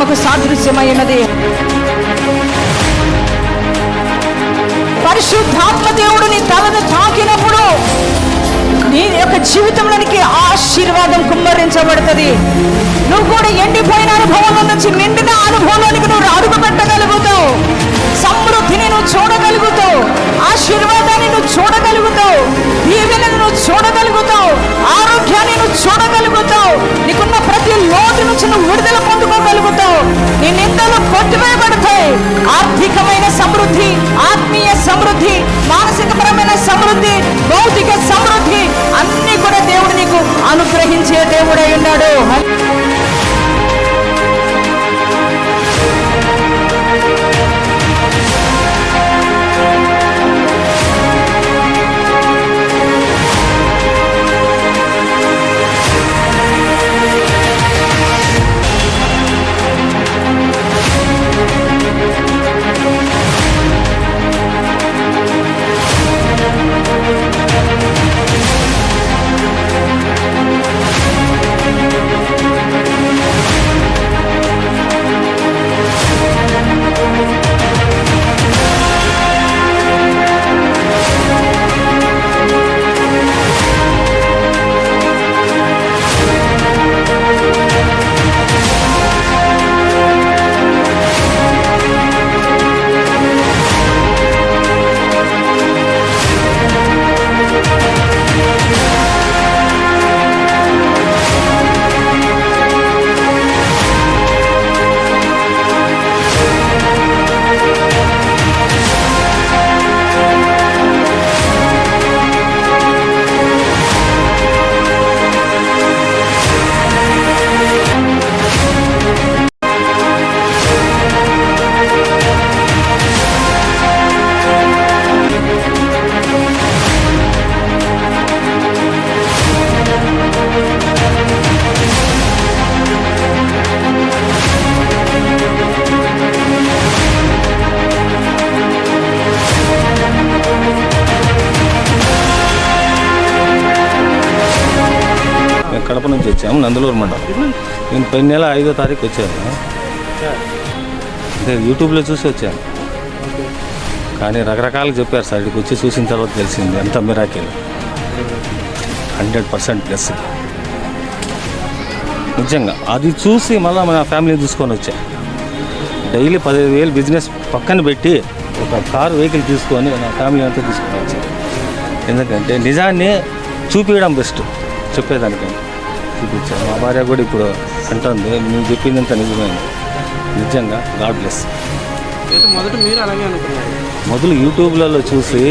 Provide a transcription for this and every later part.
ఆత్మకు సాదృశ్యమైనది. పరిశుద్ధాత్మ దేవుడు నీ తలను తాకినప్పుడు నీ యొక్క జీవితంలోనికి ఆశీర్వాదం కుమ్మరించబడుతుంది. నువ్వు కూడా ఎండిపోయిన అనుభవంలో నుంచి నిండిన అనుభవంలోనికి నువ్వు అడుగు పెట్టగలుగుతావు సమృద్ధిని నువ్వు చూడగలుగుతావు. ఆశీర్వాదాన్ని నువ్వు చూడగలుగుతావు. దీవెనను నువ్వు చూడగలుగుతావు. ఆరోగ్యాన్ని నువ్వు చూడగలుగుతావు. నీకున్న ప్రతి లోటు నుంచి నువ్వు విడుదల పొందుకో సమృద్ధి ఆత్మీయ సమృద్ధి మానసికపరమైన సమృద్ధి భౌతిక సమృద్ధి అన్ని కూడా దేవుడు నీకు అనుగ్రహించే దేవుడై ఉన్నాడు. వచ్చాము నందలూరు మండలం. నేను పోయిన నెల ఐదో తారీఖు వచ్చాను. అంటే యూట్యూబ్లో చూసి వచ్చాను. కానీ రకరకాలు చెప్పారు సార్ ఇక్కడికి వచ్చి చూసిన తర్వాత తెలిసింది. ఎంత మిరాకిల్ హండ్రెడ్ పర్సెంట్ ప్లస్ నిజంగా. అది చూసి మళ్ళీ మన ఫ్యామిలీని తీసుకొని వచ్చా. డైలీ పదిహేను వేలు బిజినెస్ పక్కన పెట్టి ఒక కారు వెహికల్ తీసుకొని నా ఫ్యామిలీ అంతా తీసుకొని వచ్చాను ఎందుకంటే నిజాన్ని చూపించడం బెస్ట్ చెప్పేదానికంటే చూపించాను. మా భార్య కూడా ఇప్పుడు అంటుంది నువ్వు చెప్పిందంత నిజమైంది. నిజంగా గాడ్ బ్లెస్ అయితే మొదట మీరు అలాగే అనుకున్నారు. మొదలు యూట్యూబ్లలో చూసి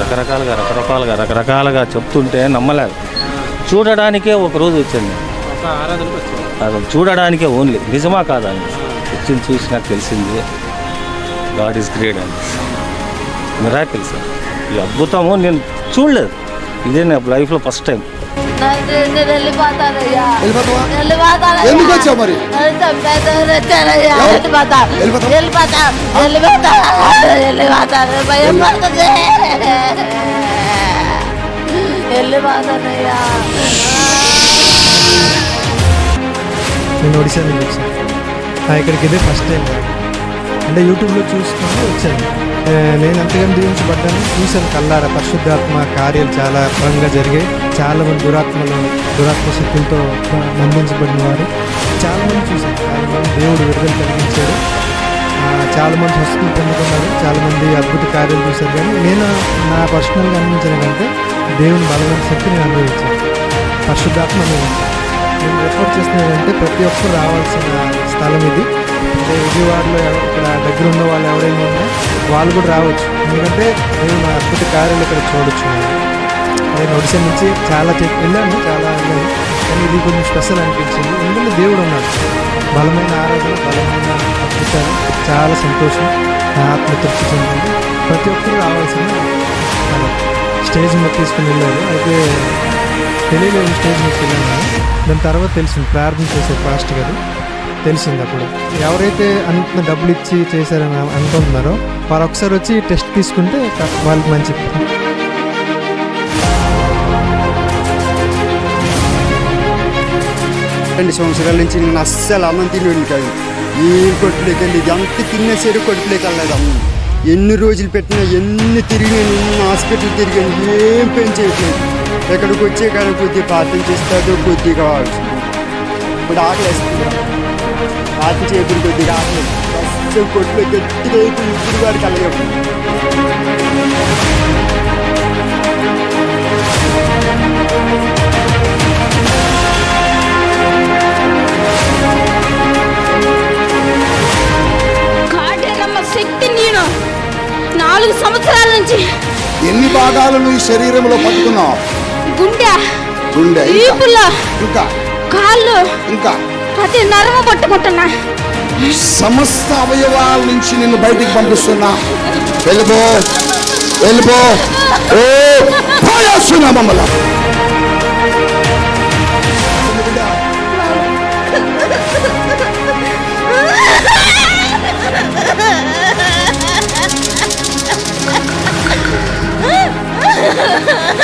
రకరకాలుగా రకరకాలుగా రకరకాలుగా చెప్తుంటే నమ్మలేదు. చూడడానికే ఒక రోజు నేను వచ్చారు అది చూడడానికే ఓన్లీ. నిజమా కాదా? అని వచ్చింది చూసినా తెలిసింది. గాడ్ ఈస్ గ్రేట్ అని. Miracle sir. ఈ అద్భుతము నేను చూడలేదు. ఇదే నా లైఫ్లో ఫస్ట్ టైం. నేను వెళ్ళిపోతానయ్యా. ఎందుకు వచ్చావు మరి? వెళ్ళిపోతా. వెళ్ళిపోతా. వెళ్ళిపోతా. వెళ్ళిపోతాను. భయం పడుతుంది. వెళ్ళిపోతానయ్యా. నేను ఒడిశా నుంచి వచ్చాను ఇక్కడికి ఇదే ఫస్ట్ టైం అంటే యూట్యూబ్లో చూసుకుని వచ్చాను నేను అంతగా దీవించబడ్డాను చూశాను కల్లార పరిశుద్ధాత్మ కార్యాలు చాలా బలంగా జరిగాయి. చాలా మంది దురాత్మలు దురాత్మ శక్తులతో బంధించబడిన వారు. చాలామంది చూశాను చాలామంది దేవుడు విడుదల కలిగించాడు. చాలామంది చాలా పొందుకున్నారు చాలామంది అద్భుత కార్యాలు చూశారు. కానీ నేను నా పర్సనల్గా అందించిన కంటే దేవుని బలమైన శక్తిని అనుభవించాను. పరిశుద్ధాత్మ అనుభవించాను నేను రిఫర్ చేస్తున్నానంటే ప్రతి ఒక్కరు రావాల్సిన స్థలం ఇది. అంటే విజయవాడలో ఇక్కడ దగ్గర ఉన్న వాళ్ళు ఎవరైనా ఉన్నా వాళ్ళు కూడా రావచ్చు. ఎందుకంటే నేను నా అద్భుత కార్యాలు ఇక్కడ చూడొచ్చు. నేను ఒడిశా నుంచి చాలా చెప్పి వెళ్ళాను చాలా వెళ్ళాను కానీ ఇది కొంచెం స్పెషల్ అనిపించింది. ఎందుకంటే దేవుడు ఉన్నాడు. బలమైన ఆరాధన బలమైన అద్భుతాలు చాలా సంతోషం నా ఆత్మ తృప్తి చెందింది. ప్రతి ఒక్కరు రావాల్సిన స్టేజ్ మీద తీసుకుని వెళ్ళారు. అయితే తెలియలేని స్టేజ్ నుంచి వెళ్ళాను దాని తర్వాత తెలిసింది ప్రార్థన చేసే ఫాస్ట్ కదా తెలిసింది అప్పుడు. ఎవరైతే అంత డబ్బులు ఇచ్చి చేశారని అనుకుంటున్నారో వారు ఒకసారి వచ్చి టెస్ట్ తీసుకుంటే వాళ్ళకి మంచిది రెండు సంవత్సరాల నుంచి నేను అస్సలు అన్నం తినేవాడిని కాదు ఏం కొట్టులోకి వెళ్ళి ఎంత తిన్నా సరే కొట్టులోకి వెళ్ళలేదు అమ్మ ఎన్ని రోజులు పెట్టినా ఎన్ని తిరిగినా ఎన్ని హాస్పిటల్ తిరిగాను ఏం పెంచేయట్లేదు ఎక్కడికి వచ్చే కానీ కొద్దిగా ప్రార్థన చేస్తాడు కొద్దిగా కావాల్సింది ఇప్పుడు ఆకలేస్తుంది. ప్రార్థన చేయకుండా కొద్దిగా ఆకలేదు అస్సలు కొట్టులో గట్టిగా అయిపోయి ఇప్పుడు వాడికి అలగదు శక్తి నేను. నాలుగు సంవత్సరాల నుంచి ఎన్ని భాగాలను ఈ శరీరంలో పట్టుకున్నావు? గుండె. గుండె ఇంకా? వీపుల్లో ఇంకా? కాళ్ళు. ఇంకా? ప్రతి నరము పట్టుకుంటున్నా. సమస్త అవయవాల నుంచి నిన్ను బయటికి పంపిస్తున్నా. వెళ్ళిపో. వెళ్ళిపో. ఓ పోయేస్తున్నా మమ్మల్ని. జాతి ఎల్లను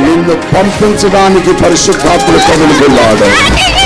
నిన్ను పంపించడానికి పరిశుద్ధాత్ముడు కదులు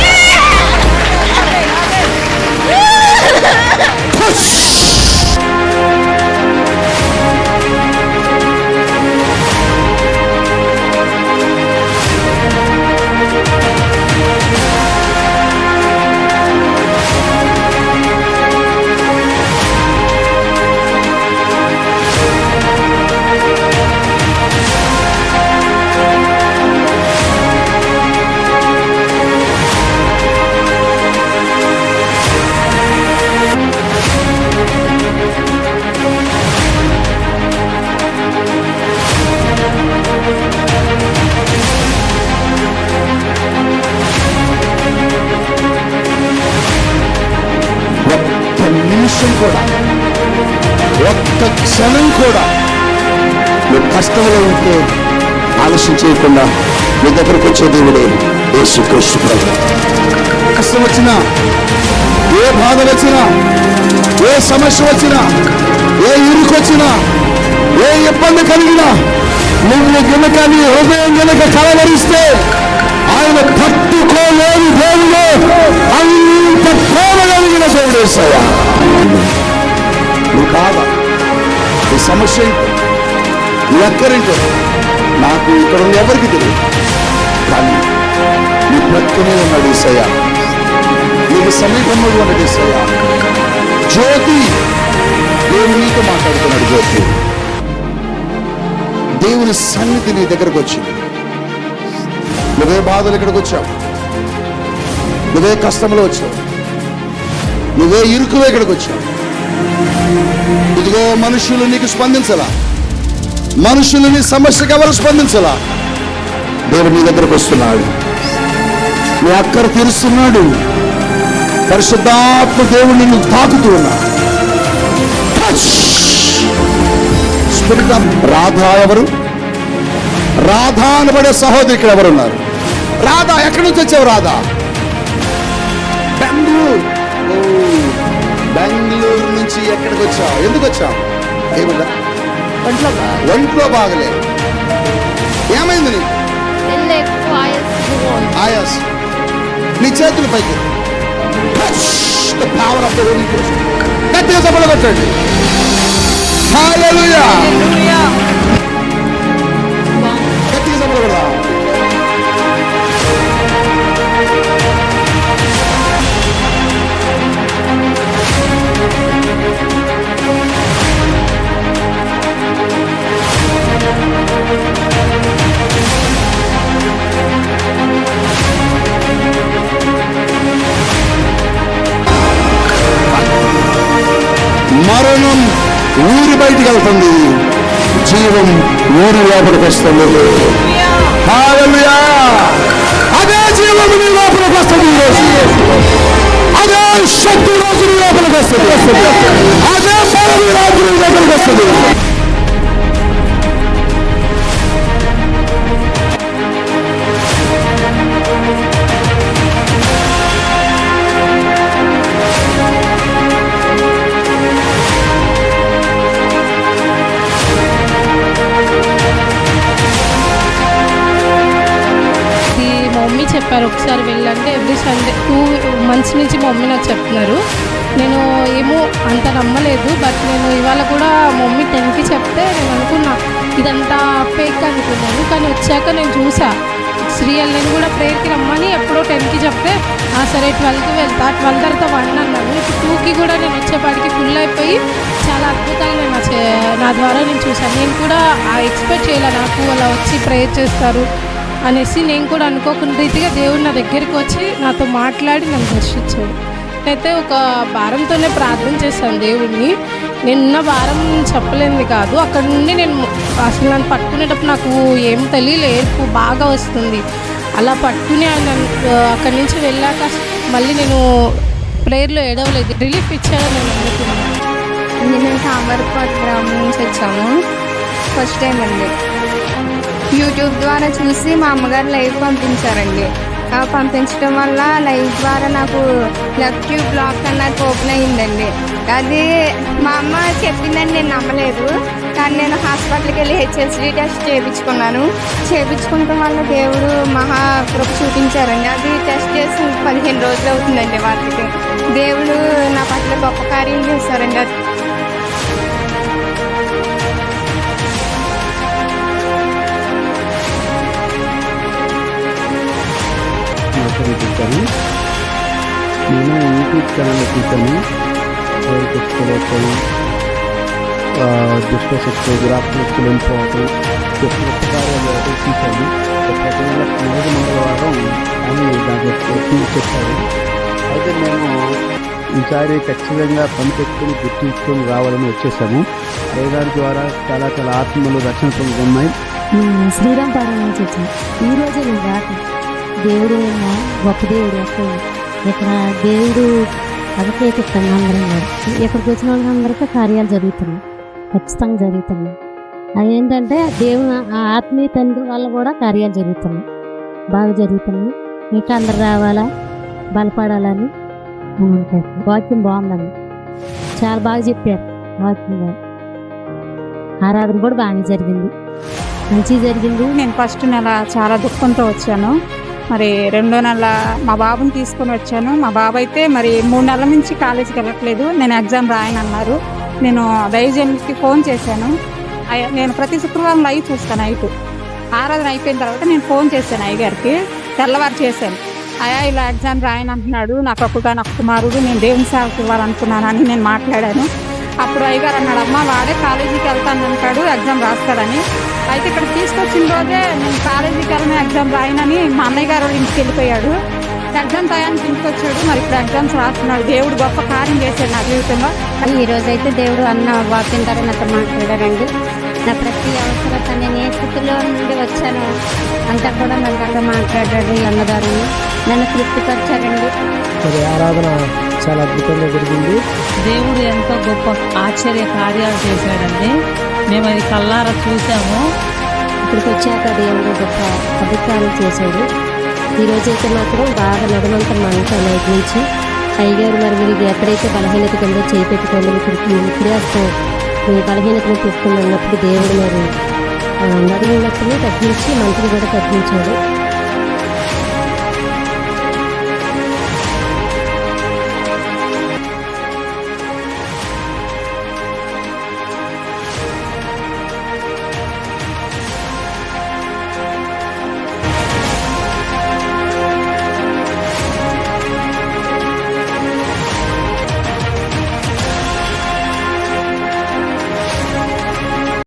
నిమిషం కూడా. ఒక్క క్షణం కూడా నువ్వు కష్టంలో ఉంటే ఆలస్యం చేయకుండా నీ దగ్గరకు వచ్చే దేవుడే యేసు క్రీస్తు ప్రభు కష్టం వచ్చినా ఏ బాధ వచ్చినా ఏ సమస్య వచ్చినా ఏ ఇరుకు వచ్చినా ఏ ఇబ్బంది కలిగినా నువ్వు గనక నీ హృదయం గనక కలవరిస్తే ఆయన పట్టుకోలేని దేవుడు. అంత ప్రేమ కలిగిన దేవుడు నువ్వు కాదా? నీ సమస్య ఏంటో? నీ అక్కరేంటో? నాకు ఇక్కడ ఉన్న ఎవరికి తెలియదు. కానీ నీ ప్రక్కనే ఉన్నాడు ఈసయ్య. నీకు సమీపంలో ఉన్నది ఈసయ్య. జ్యోతి! దేవుడు నీతో మాట్లాడుతున్నాడు జ్యోతి. దేవుని సన్నిధి నీ దగ్గరకు వచ్చింది. నువ్వే బాధలు ఇక్కడికి వచ్చావు. నువ్వే కష్టంలో వచ్చావు. నువ్వే ఇరుకువే ఇక్కడికి వచ్చావు. ఇదిగో మనుషులు నీకు స్పందించలా. మనుషులు నీ సమస్యకు ఎవరు స్పందించలా? దేవుడు నీ దగ్గరకు వస్తున్నాడు. నీ అక్కర తీరుస్తున్నాడు. పరిశుద్ధాత్మ దేవుడు నిన్ను తాకుతూ ఉన్నాడు. స్పిరిట్ ఆఫ్ రాధా ఎవరు? రాధా అనబడే సహోదరి ఇక్కడ ఎవరు ఉన్నారు రాధా ఎక్కడి నుంచి వచ్చావు రాధా? బెంగళూరు. బెంగళూరు. ఎక్కడికి వచ్చావు ఎందుకు వచ్చావు ఏమన్నా? ఒంట్లో బాగా. ఒంట్లో బాగలే. ఏమైంది నీకు? ఆయాసం. నీ చేతులు పైకి. Power of the Holy Ghost గట్టిగా కొట్టండి హల్లెలూయా. గట్టిగా కొడదా లోపలికి వస్తుంది అదే జీవము నీ లోపలికి వస్తుంది అదే శక్తి రోజు నీ లోపలికి వస్తుంది నేను ఇవాళ కూడా మమ్మీ టెన్కి చెప్తే నేను అనుకున్నా ఇదంతా ఫేక్ అనుకున్నాను. కానీ వచ్చాక నేను చూసా. శ్రీయల్ నేను కూడా ప్రేయర్కి రమ్మని ఎప్పుడో టెన్కి చెప్తే ఆ సరే ట్వెల్వ్కి వెళ్తా. ట్వెల్వ్ తర్వాత వన్ అన్నాను. ఇప్పుడు టూకి కూడా నేను వచ్చేపాటికి ఫుల్ అయిపోయి చాలా అద్భుతాలు నేను నా చే- నా ద్వారా నేను చూశాను నేను కూడా ఆ ఎక్స్పెక్ట్ చేయలే నాకు? అలా వచ్చి ప్రేయర్ చేస్తారు? అనేసి నేను కూడా అనుకోకుండా రీతిగా దేవుడు నా దగ్గరికి వచ్చి నాతో మాట్లాడి నన్ను దర్శించాడు. అయితే ఒక భారంతోనే ప్రార్థన చేశాను దేవుడిని నిన్న భారం చెప్పలేనిది కాదు. అక్కడ నుండి నేను అసలు నన్ను పట్టుకునేటప్పుడు నాకు ఏం తెలియలే బాగా వస్తుంది. అలా పట్టుకుని ఆయన అక్కడి నుంచి వెళ్ళాక మళ్ళీ నేను ప్రేయర్లో ఏడవలేదు. రిలీఫ్ ఇచ్చాడని నేను అనుకున్నాను. నేను సామర్పాట్ గ్రామం నుంచి వచ్చాము. ఫస్ట్ టైం అండి. యూట్యూబ్ ద్వారా చూసి మా అమ్మగారు లైవ్ పంపించారండి. పంపించడం వల్ల లైవ్ ద్వారా నాకు లెఫ్ట్ ట్యూబ్ బ్లాక్ అన్నది ఓపెన్ అయ్యిందండి. అది మా అమ్మ చెప్పిందని నేను నమ్మలేదు. కానీ నేను హాస్పిటల్కి వెళ్ళి హెచ్ఎస్డి టెస్ట్ చేయించుకున్నాను. చేయించుకోవడం వల్ల దేవుడు మహా కృప చూపించారండి. అది టెస్ట్ చేసి పదిహేను రోజులు అవుతుందండి వాటికి దేవుడు నా పట్ల గొప్ప కార్యం చేశారండి. అది చూశాను నేను యూట్యూబ్ ఛానల్ చూశాను. తెచ్చుకోలేకపోయి దుష్ట శక్తి దురాత్మకులు వెళ్ళిపోవటం గొప్ప గొప్ప కార్యాలు చూశాను. ప్రతి నెల మంగళవారం అని దాంట్లో చెప్పారు. అయితే మేము ఈసారి ఖచ్చితంగా పని పెట్టుకుని గుర్తించుకొని రావాలని వచ్చేసాము వేదాల ద్వారా చాలా చాలా ఆత్మలు రక్షణ పొందుతున్నాయి శ్రీరామ్ పారాయణ వచ్చాను ఈ రోజే రాత్రి దేవుడు గొప్ప దేవుడు ఎక్కడ ఇక్కడ దేవుడు అభిషేకిస్తాను అందరం కూడా ఇక్కడికి వచ్చిన వాళ్ళందరికీ కార్యాలు జరుగుతున్నాయి. ఖచ్చితంగా జరుగుతున్నాయి. అది ఏంటంటే దేవుని ఆ ఆత్మీయ తండ్రి వల్ల కూడా కార్యాలు జరుగుతున్నాయి. బాగా జరుగుతున్నాయి. ఇంకా అందరు రావాలా? బలపడాలని అనుకుంటాను. వాక్యం బాగుందండి. చాలా బాగా చెప్పారు వాక్యం ఆరాధన కూడా బాగానే జరిగింది. మంచిగా జరిగింది. నేను ఫస్ట్ నెల చాలా దుఃఖంతో వచ్చాను. మరి రెండో నెల మా బాబుని తీసుకొని వచ్చాను. మా బాబు అయితే మరి మూడు నెలల నుంచి కాలేజీకి వెళ్ళట్లేదు. నేను ఎగ్జామ్ రాయను అన్నారు నేను దైవజన్కి ఫోన్ చేశాను. నేను ప్రతి శుక్రవారం లైవ్ చూస్తాను నైట్. ఆరాధన అయిపోయిన తర్వాత నేను ఫోన్ చేశాను అయ్యగారికి. తెల్లవారు చేశాను. అయ్యా ఇలా ఎగ్జామ్ రాయను అంటున్నాడు నాకు ఒక్కగా నాకు కుమారుడు నేను దేవుని సేవకు ఇవ్వాలనుకున్నాను అని నేను మాట్లాడాను. అప్పుడు అయ్యగారు అన్నాడు అమ్మ వాడే కాలేజీకి వెళ్తాను అంటాడు. ఎగ్జామ్ రాస్తాడని. అయితే ఇక్కడ తీసుకొచ్చిన రోజే నేను కాలేజీకి వెళ్ళను ఎగ్జామ్ రాయనని మా అన్నయ్య గారు ఇంటికి వెళ్ళిపోయాడు. ఎగ్జామ్ టయానికి ఇంటికి వచ్చాడు. మరి ఇప్పుడు ఎగ్జామ్స్ రాస్తున్నాడు. దేవుడు గొప్ప కార్యం చేశాడు నా జీవితంలో. ఈ రోజు అయితే దేవుడు అన్న వాక్యం ద్వారా నాతో మాట్లాడారండి నా ప్రతి అవసరత నేను ఏ స్థితిలో నుండి వచ్చానో అంతా కూడా నన్ను అక్కడ మాట్లాడాడు ఈ అన్నగారు. నన్ను తృప్తిపరిచారండి. మరి ఆరాధన చాలా అద్భుతంగా జరిగింది. దేవుడు ఎంతో గొప్ప ఆశ్చర్య కార్యాలు చేశాడండి. మేము అది కల్లారా చూసాము. ఇక్కడికి వచ్చాక దేవుడు గొప్ప అభిప్రాయం చేశాడు. ఈరోజైతే అయితే మాత్రం బాగా నడుమంత మంట నైట్ నుంచి అయ్యగారు మరి మీరు ఎక్కడైతే బలహీనత కింద చేయి పెట్టుకోండి మీకు క్రియాస్తో మీ బలహీనతను తీసుకుని ఉన్నప్పుడు దేవుడు మరి ఆ, తగ్గించి మంటను కూడా తగ్గించాడు.